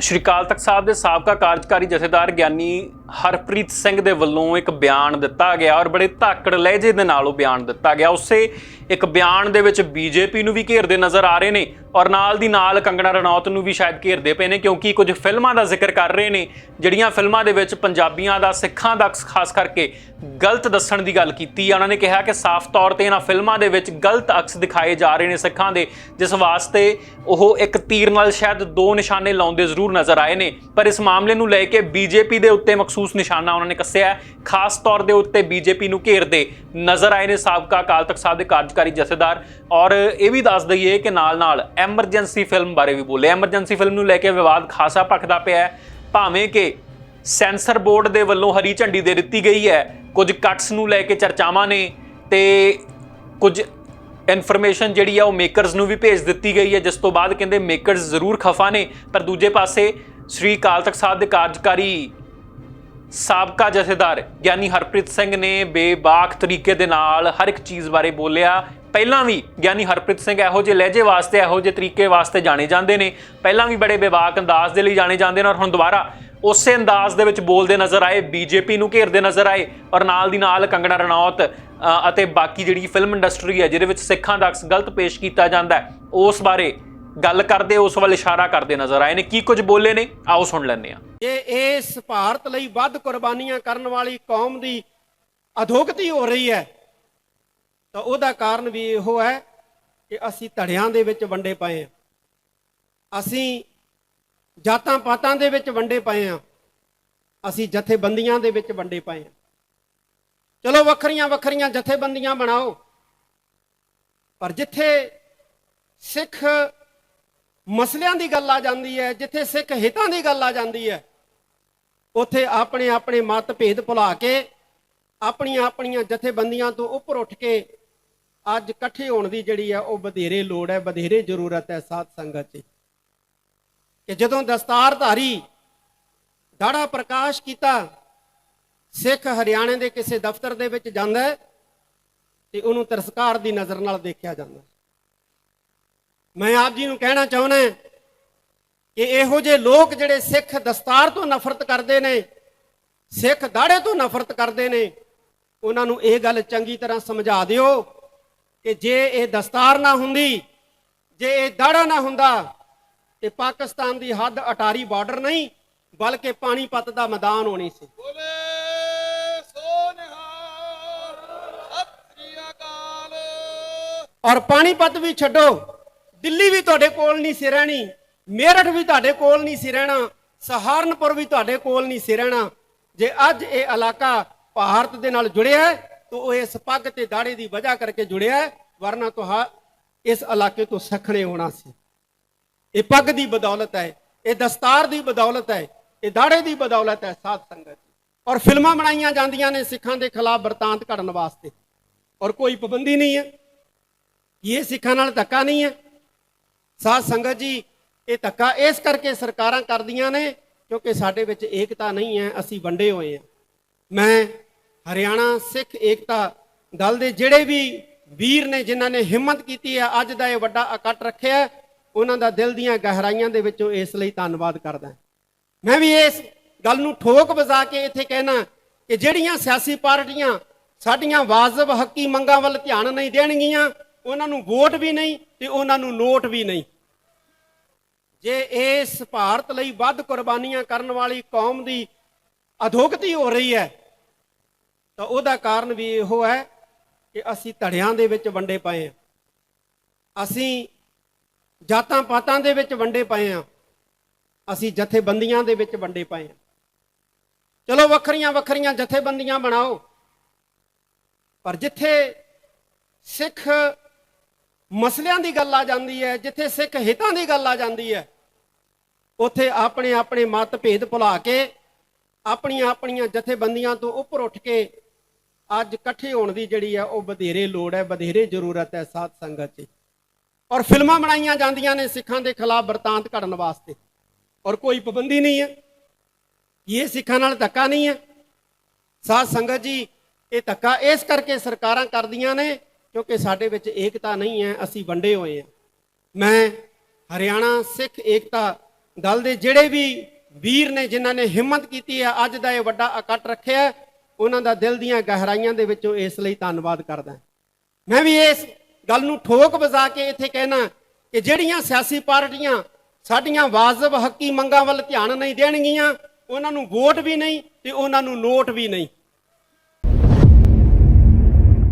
ਸ਼੍ਰੀ ਅਕਾਲ ਤਖਤ ਸਾਹਿਬ ਦੇ ਸਾਬਕਾ ਕਾਰਜਕਾਰੀ ਜਥੇਦਾਰ ਗਿਆਨੀ ਹਰਪ੍ਰੀਤ ਸਿੰਘ ਦੇ ਵੱਲੋਂ ਇੱਕ ਬਿਆਨ ਦਿੱਤਾ ਗਿਆ ਔਰ ਬੜੇ ਧਾਕੜ ਲਹਿਜੇ ਦੇ ਨਾਲ ਉਹ ਬਿਆਨ ਦਿੱਤਾ ਗਿਆ। ਉਸੇ ਇੱਕ ਬਿਆਨ ਦੇ ਵਿੱਚ ਬੀਜੇਪੀ ਨੂੰ ਵੀ ਘੇਰਦੇ ਨਜ਼ਰ ਆ ਰਹੇ ਨੇ। ਔਰ ਨਾਲ ਦੀ ਨਾਲ ਕੰਗਣਾ ਰਣੌਤ ਨੂੰ ਵੀ ਸ਼ਾਇਦ ਘੇਰਦੇ ਪਏ ਨੇ, ਕਿਉਂਕਿ ਕੁਝ ਫਿਲਮਾਂ ਦਾ ਜ਼ਿਕਰ ਕਰ ਰਹੇ ਨੇ, ਜਿਹੜੀਆਂ ਫਿਲਮਾਂ ਦੇ ਵਿੱਚ ਪੰਜਾਬੀਆਂ ਦਾ, ਸਿੱਖਾਂ ਦਾ ਖਾਸ ਕਰਕੇ ਗਲਤ ਦੱਸਣ ਦੀ ਗੱਲ ਕੀਤੀ ਹੈ ਉਹਨਾਂ ਨੇ ਕਿਹਾ ਕਿ ਸਾਫ਼ ਤੌਰ ਤੇ ਇਹਨਾਂ ਫਿਲਮਾਂ ਦੇ ਵਿੱਚ ਗਲਤ ਅਕਸ ਦਿਖਾਏ ਜਾ ਰਹੇ ਨੇ ਸਿੱਖਾਂ ਦੇ, ਜਿਸ ਵਾਸਤੇ ਉਹ ਇੱਕ ਤੀਰ ਨਾਲ ਸ਼ਾਇਦ ਦੋ ਨਿਸ਼ਾਨੇ ਲਾਉਂਦੇ ਜ਼ਰੂਰ ਨਜ਼ਰ ਆਏ ਨੇ। ਪਰ ਇਸ ਮਾਮਲੇ ਨੂੰ ਲੈ ਕੇ ਬੀਜੇਪੀ ਦੇ ਉੱਤੇ ਮਖਸੂਸ ਨਿਸ਼ਾਨਾ ਉਹਨਾਂ ਨੇ ਕੱਸਿਆ ਖਾਸ ਤੌਰ ਦੇ ਉੱਤੇ ਬੀਜੇਪੀ ਨੂੰ ਘੇਰਦੇ ਨਜ਼ਰ ਆਏ ਨੇ ਸਾਬਕਾ ਅਕਾਲ ਤਖਤ ਸਾਹਿਬ ਦੇ ਕਾਰਜਕਾਰੀ ਜਥੇਦਾਰ। ਔਰ ਇਹ ਵੀ ਦੱਸ ਦਈਏ ਕਿ ਨਾਲ ਨਾਲ ਐਮਰਜੈਂਸੀ ਫਿਲਮ ਬਾਰੇ ਵੀ ਬੋਲੇ। ਐਮਰਜੈਂਸੀ ਫਿਲਮ ਨੂੰ ਲੈ ਕੇ ਵਿਵਾਦ ਖਾਸਾ ਭਖਦਾ ਪਿਆ ਹੈ। ਭਾਵੇਂ ਕਿ ਸੈਂਸਰ ਬੋਰਡ ਦੇ ਵੱਲੋਂ ਹਰੀ ਝੰਡੀ ਦੇ ਦਿੱਤੀ ਗਈ ਹੈ। ਕੁਝ ਕੱਟਸ ਨੂੰ ਲੈ ਕੇ ਚਰਚਾਵਾਂ ਨੇ ਤੇ ਕੁਝ ਇਨਫੋਰਮੇਸ਼ਨ ਜਿਹੜੀ ਆ ਉਹ ਮੇਕਰਸ ਨੂੰ ਵੀ ਭੇਜ ਦਿੱਤੀ ਗਈ ਹੈ, ਜਿਸ ਤੋਂ ਬਾਅਦ ਕਹਿੰਦੇ ਮੇਕਰਸ ਜ਼ਰੂਰ ਖਫਾ ਨੇ। ਪਰ ਦੂਜੇ ਪਾਸੇ ਸ੍ਰੀ ਅਕਾਲ ਤਖਤ ਸਾਹਿਬ ਦੇ ਕਾਰਜਕਾਰੀ ਸਾਬਕਾ ਜਥੇਦਾਰ ਗਿਆਨੀ ਹਰਪ੍ਰੀਤ ਸਿੰਘ ਨੇ ਬੇਬਾਕ ਤਰੀਕੇ ਦੇ ਨਾਲ ਹਰ ਇੱਕ ਚੀਜ਼ ਬਾਰੇ ਬੋਲਿਆ। ਪਹਿਲਾਂ ਵੀ ਗਿਆਨੀ ਹਰਪ੍ਰੀਤ ਸਿੰਘ ਇਹੋ ਜਿਹੇ ਲਹਿਜੇ ਵਾਸਤੇ, ਇਹੋ ਜਿਹੇ ਤਰੀਕੇ ਵਾਸਤੇ ਜਾਣੇ ਜਾਂਦੇ ਨੇ। ਪਹਿਲਾਂ ਵੀ ਬੜੇ ਬੇਬਾਕ ਅੰਦਾਜ਼ ਦੇ ਲਈ ਜਾਣੇ ਜਾਂਦੇ ਨੇ ਔਰ ਹੁਣ ਦੁਬਾਰਾ ਉਸੇ ਅੰਦਾਜ਼ ਦੇ ਵਿੱਚ ਬੋਲਦੇ ਨਜ਼ਰ ਆਏ, ਬੀਜੇਪੀ ਨੂੰ ਘੇਰਦੇ ਨਜ਼ਰ ਆਏ ਔਰ ਨਾਲ ਦੀ ਨਾਲ ਕੰਗਣਾ ਰਣੌਤ ਅਤੇ ਬਾਕੀ ਜਿਹੜੀ ਫਿਲਮ ਇੰਡਸਟਰੀ ਹੈ, ਜਿਹਦੇ ਵਿੱਚ ਸਿੱਖਾਂ ਦਾ ਅਕਸ ਗਲਤ ਪੇਸ਼ ਕੀਤਾ ਜਾਂਦਾ ਹੈ, ਉਸ ਬਾਰੇ ਗੱਲ ਕਰਦੇ, ਉਸ ਵੱਲ ਇਸ਼ਾਰਾ ਕਰਦੇ ਨਜ਼ਰ ਆਏ ਨੇ। ਕੀ ਕੁਝ ਬੋਲੇ ਨੇ? ਆਓ ਸੁਣ ਲੈਂਦੇ ਹਾਂ। ਜੇ ਇਸ ਭਾਰਤ ਲਈ ਵੱਧ ਕੁਰਬਾਨੀਆਂ ਕਰਨ ਵਾਲੀ ਕੌਮ ਦੀ ਅਧੋਗਤੀ ਹੋ ਰਹੀ ਹੈ ਤਾਂ ਉਹਦਾ ਕਾਰਨ ਵੀ ਇਹੋ ਹੈ ਕਿ ਅਸੀਂ ਧੜਿਆਂ ਦੇ ਵਿੱਚ ਵੰਡੇ ਪਏ ਹਾਂ। ਅਸੀਂ ਜਾਤਾਂ ਪਾਤਾਂ ਦੇ ਵਿੱਚ ਵੰਡੇ ਪਏ ਹਾਂ। ਅਸੀਂ ਜਥੇਬੰਦੀਆਂ ਦੇ ਵਿੱਚ ਵੰਡੇ ਪਏ ਹਾਂ। ਚਲੋ ਵੱਖਰੀਆਂ ਵੱਖਰੀਆਂ ਜਥੇਬੰਦੀਆਂ ਬਣਾਓ, ਪਰ ਜਿੱਥੇ ਸਿੱਖ ਮਸਲਿਆਂ ਦੀ ਗੱਲ ਆ ਜਾਂਦੀ ਹੈ, ਜਿੱਥੇ ਸਿੱਖ ਹਿੱਤਾਂ ਦੀ ਗੱਲ ਆ ਜਾਂਦੀ ਹੈ, ਉੱਥੇ ਆਪਣੇ ਆਪਣੇ ਮਤ ਭੇਦ ਭੁਲਾ ਕੇ ਆਪਣੀਆਂ ਆਪਣੀਆਂ ਜਥੇਬੰਦੀਆਂ ਤੋਂ ਉੱਪਰ ਉੱਠ ਕੇ ਅੱਜ ਇਕੱਠੇ ਹੋਣ ਦੀ ਜਿਹੜੀ ਹੈ ਉਹ ਵਧੇਰੇ ਲੋੜ ਹੈ ਵਧੇਰੇ ਜ਼ਰੂਰਤ ਹੈ ਸਾਧ ਸੰਗਤ 'ਚ ਕਿ ਜਦੋਂ ਦਸਤਾਰਧਾਰੀ ਦਾੜਾ ਪ੍ਰਕਾਸ਼ ਕੀਤਾ, ਸਿੱਖ ਹਰਿਆਣੇ ਦੇ ਕਿਸੇ ਦਫ਼ਤਰ ਦੇ ਵਿੱਚ ਜਾਂਦਾ ਤੇ ਉਹਨੂੰ ਤਿਰਸਕਾਰ ਦੀ ਨਜ਼ਰ ਨਾਲ ਦੇਖਿਆ ਜਾਂਦਾ ਮੈਂ ਆਪ ਜੀ ਨੂੰ ਕਹਿਣਾ ਚਾਹੁੰਦਾ ਕਿ ਇਹੋ ਜਿਹੇ ਲੋਕ ਜਿਹੜੇ ਸਿੱਖ ਦਸਤਾਰ ਤੋਂ ਨਫ਼ਰਤ ਕਰਦੇ ਨੇ, ਸਿੱਖ ਦਾੜੇ ਤੋਂ ਨਫ਼ਰਤ ਕਰਦੇ ਨੇ, ਉਹਨਾਂ ਨੂੰ ਇਹ ਗੱਲ ਚੰਗੀ ਤਰ੍ਹਾਂ ਸਮਝਾ ਦਿਓ ਕਿ ਜੇ ਇਹ ਦਸਤਾਰ ਨਾ ਹੁੰਦੀ ਜੇ ਇਹ ਦਾੜਾ ਨਾ ਹੁੰਦਾ ਤੇ ਪਾਕਿਸਤਾਨ ਦੀ ਹੱਦ ਅਟਾਰੀ ਬਾਰਡਰ ਨਹੀਂ ਬਲਕਿ ਪਾਣੀਪਤ ਦਾ ਮੈਦਾਨ ਹੋਣੀ ਸੀ। ਔਰ ਪਾਣੀਪਤ ਵੀ ਛੱਡੋ ਦਿੱਲੀ ਵੀ ਤੁਹਾਡੇ ਕੋਲ ਨਹੀਂ ਸੀ ਰਹਿਣੀ ਮੇਰਠ ਵੀ ਤੁਹਾਡੇ ਕੋਲ ਨਹੀਂ ਸੀ ਰਹਿਣਾ ਸਹਾਰਨਪੁਰ ਵੀ ਤੁਹਾਡੇ ਕੋਲ ਨਹੀਂ ਸੀ ਰਹਿਣਾ। ਜੇ ਅੱਜ ਇਹ ਇਲਾਕਾ ਭਾਰਤ ਦੇ ਨਾਲ ਜੁੜਿਆ ਹੈ ਤਾਂ ਉਹ ਇਸ ਪੱਗ ਤੇ ਦਾੜੇ ਦੀ ਵਜ੍ਹਾ ਕਰਕੇ ਜੁੜਿਆ ਹੈ, ਵਰਨਾ ਤੁਹਾ ਇਸ ਇਲਾਕੇ ਤੋਂ ਸਖਣੇ ਹੋਣਾ ਸੀ। ਇਹ ਪੱਗ ਦੀ ਬਦੌਲਤ ਹੈ, ਇਹ ਦਸਤਾਰ ਦੀ ਬਦੌਲਤ ਹੈ, ਇਹ ਦਾੜੇ ਦੀ ਬਦੌਲਤ ਹੈ ਸਾਧ ਸੰਗਤ ਔਰ ਫਿਲਮਾਂ ਬਣਾਈਆਂ ਜਾਂਦੀਆਂ ਨੇ ਸਿੱਖਾਂ ਦੇ ਖਿਲਾਫ ਵਰਤਾਂਤ ਘੜਨ ਵਾਸਤੇ। ਔਰ ਕੋਈ ਪਾਬੰਦੀ ਨਹੀਂ ਹੈ। ਇਹ ਸਿੱਖਾਂ ਨਾਲ ਧੱਕਾ ਨਹੀਂ ਹੈ। ਸਾਧ ਸੰਗਤ ਜੀ, ਇਹ ਧੱਕਾ ਇਸ ਕਰਕੇ ਸਰਕਾਰਾਂ ਕਰਦੀਆਂ ਨੇ ਕਿਉਂਕਿ ਸਾਡੇ ਵਿੱਚ ਏਕਤਾ ਨਹੀਂ ਹੈ, ਅਸੀਂ ਵੰਡੇ ਹੋਏ ਹਾਂ। ਮੈਂ ਹਰਿਆਣਾ ਸਿੱਖ ਏਕਤਾ ਦਲ ਦੇ ਜਿਹੜੇ ਵੀ ਵੀਰ ਨੇ ਜਿਨ੍ਹਾਂ ਨੇ ਹਿੰਮਤ ਕੀਤੀ ਹੈ, ਅੱਜ ਦਾ ਇਹ ਵੱਡਾ ਇਕੱਠ ਰੱਖਿਆ ਉਹਨਾਂ ਦਾ ਦਿਲ ਦੀਆਂ ਗਹਿਰਾਈਆਂ ਦੇ ਵਿੱਚੋਂ ਇਸ ਲਈ ਧੰਨਵਾਦ ਕਰਦਾ ਮੈਂ ਵੀ ਇਸ ਗੱਲ ਨੂੰ ਠੋਕ ਵਜਾ ਕੇ ਇੱਥੇ ਕਹਿਣਾ ਕਿ ਜਿਹੜੀਆਂ ਸਿਆਸੀ ਪਾਰਟੀਆਂ ਸਾਡੀਆਂ ਵਾਜਬ ਹੱਕੀ ਮੰਗਾਂ ਵੱਲ ਧਿਆਨ ਨਹੀਂ ਦੇਣਗੀਆਂ, ਉਹਨਾਂ ਨੂੰ ਵੋਟ ਵੀ ਨਹੀਂ ਤੇ ਉਹਨਾਂ ਨੂੰ ਨੋਟ ਵੀ ਨਹੀਂ। ਜੇ ਇਸ ਭਾਰਤ ਲਈ ਵੱਧ ਕੁਰਬਾਨੀਆਂ ਕਰਨ ਵਾਲੀ ਕੌਮ ਦੀ ਅਧੋਗਤੀ ਹੋ ਰਹੀ ਹੈ ਤਾਂ ਉਹਦਾ ਕਾਰਨ ਵੀ ਇਹੋ ਹੈ ਕਿ ਅਸੀਂ ਧੜਿਆਂ ਦੇ ਵਿੱਚ ਵੰਡੇ ਪਏ ਹਾਂ। ਅਸੀਂ ਜਾਤਾਂ ਪਾਤਾਂ ਦੇ ਵਿੱਚ ਵੰਡੇ ਪਏ ਹਾਂ। ਅਸੀਂ ਜਥੇਬੰਦੀਆਂ ਦੇ ਵਿੱਚ ਵੰਡੇ ਪਏ ਹਾਂ। ਚਲੋ ਵੱਖਰੀਆਂ ਵੱਖਰੀਆਂ ਜਥੇਬੰਦੀਆਂ ਬਣਾਓ। ਪਰ ਜਿੱਥੇ ਸਿੱਖ ਮਸਲਿਆਂ ਦੀ ਗੱਲ ਆ ਜਾਂਦੀ ਹੈ, ਜਿੱਥੇ ਸਿੱਖ ਹਿੱਤਾਂ ਦੀ ਗੱਲ ਆ ਜਾਂਦੀ ਹੈ, ਉੱਥੇ ਆਪਣੇ ਆਪਣੇ ਮਤ ਭੇਦ ਭੁਲਾ ਕੇ ਆਪਣੀਆਂ ਆਪਣੀਆਂ ਜਥੇਬੰਦੀਆਂ ਤੋਂ ਉੱਪਰ ਉੱਠ ਕੇ ਅੱਜ ਇਕੱਠੇ ਹੋਣ ਦੀ ਜਿਹੜੀ ਹੈ ਉਹ ਵਧੇਰੇ ਲੋੜ ਹੈ, ਵਧੇਰੇ ਜ਼ਰੂਰਤ ਹੈ ਸਾਧ ਸੰਗਤ 'ਚ। ਔਰ ਫਿਲਮਾਂ ਬਣਾਈਆਂ ਜਾਂਦੀਆਂ ਨੇ ਸਿੱਖਾਂ ਦੇ ਖਿਲਾਫ ਵਰਤਾਂਤ ਘੜਨ ਵਾਸਤੇ। ਔਰ ਕੋਈ ਪਾਬੰਦੀ ਨਹੀਂ ਹੈ। ਇਹ ਸਿੱਖਾਂ ਨਾਲ ਧੱਕਾ ਨਹੀਂ ਹੈ। ਸਾਧ ਸੰਗਤ ਜੀ, ਇਹ ਧੱਕਾ ਇਸ ਕਰਕੇ ਸਰਕਾਰਾਂ ਕਰਦੀਆਂ ਨੇ ਕਿਉਂਕਿ ਸਾਡੇ ਵਿੱਚ ਏਕਤਾ ਨਹੀਂ ਹੈ, ਅਸੀਂ ਵੰਡੇ ਹੋਏ ਹਾਂ। ਮੈਂ ਹਰਿਆਣਾ ਸਿੱਖ ਏਕਤਾ ਦਲ ਦੇ ਜਿਹੜੇ ਵੀ ਵੀਰ ਨੇ ਜਿਨ੍ਹਾਂ ਨੇ ਹਿੰਮਤ ਕੀਤੀ ਹੈ, ਅੱਜ ਦਾ ਇਹ ਵੱਡਾ ਇਕੱਠ ਰੱਖਿਆ ਉਹਨਾਂ ਦਾ ਦਿਲ ਦੀਆਂ ਗਹਿਰਾਈਆਂ ਦੇ ਵਿੱਚੋਂ ਇਸ ਲਈ ਧੰਨਵਾਦ ਕਰਦਾ ਮੈਂ ਵੀ ਇਸ ਗੱਲ ਨੂੰ ਠੋਕ ਵਜਾ ਕੇ ਇੱਥੇ ਕਹਿਣਾ ਕਿ ਜਿਹੜੀਆਂ ਸਿਆਸੀ ਪਾਰਟੀਆਂ ਸਾਡੀਆਂ ਵਾਜਬ ਹੱਕੀ ਮੰਗਾਂ ਵੱਲ ਧਿਆਨ ਨਹੀਂ ਦੇਣਗੀਆਂ, ਉਹਨਾਂ ਨੂੰ ਵੋਟ ਵੀ ਨਹੀਂ ਤੇ ਉਹਨਾਂ ਨੂੰ ਨੋਟ ਵੀ ਨਹੀਂ।